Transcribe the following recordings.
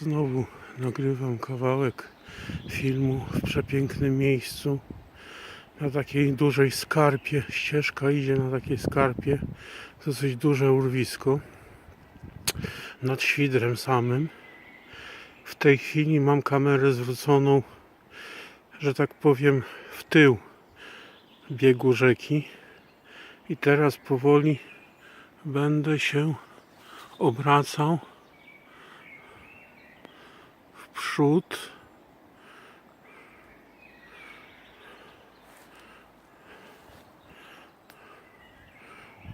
Znowu nagrywam kawałek filmu w przepięknym miejscu. Na takiej dużej skarpie. Ścieżka idzie na takiej skarpie. Dosyć duże urwisko. Nad świdrem samym. W tej chwili mam kamerę zwróconą, że tak powiem, w tył biegu rzeki. I teraz powoli będę się obracał przód.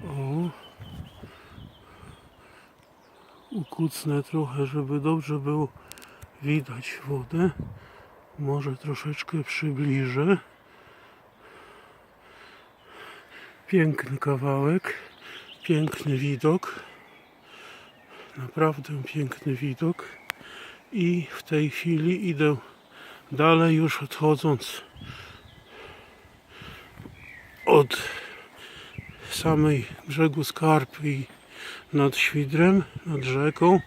O. Ukucnę trochę, żeby dobrze było widać wodę. Może troszeczkę przybliżę. Piękny kawałek, piękny widok. Naprawdę piękny widok. I w tej chwili idę dalej, już odchodząc od samej brzegu Skarpy i nad Świdrem, nad rzeką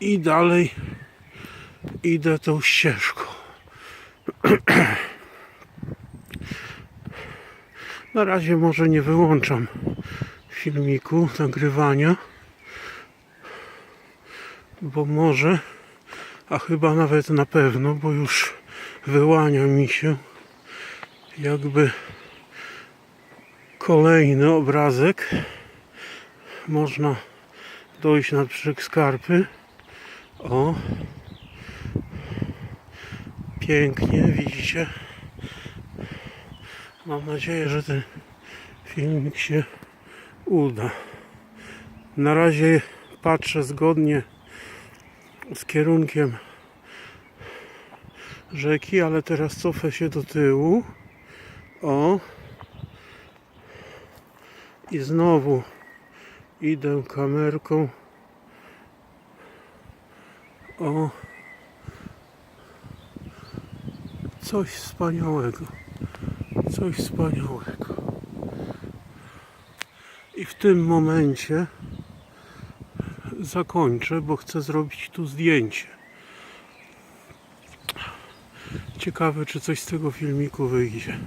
i dalej idę tą ścieżką. Na razie może nie wyłączam filmiku, nagrywania, bo może, a chyba nawet na pewno, bo już wyłania mi się jakby kolejny obrazek. Można dojść na brzeg skarpy. O, pięknie, widzicie. Mam nadzieję, że ten filmik się uda. Na razie patrzę zgodnie z kierunkiem rzeki, ale teraz cofę się do tyłu. O. I znowu idę kamerką. O. Coś wspaniałego. Coś wspaniałego. I w tym momencie zakończę, bo chcę zrobić tu zdjęcie. Ciekawe, czy coś z tego filmiku wyjdzie.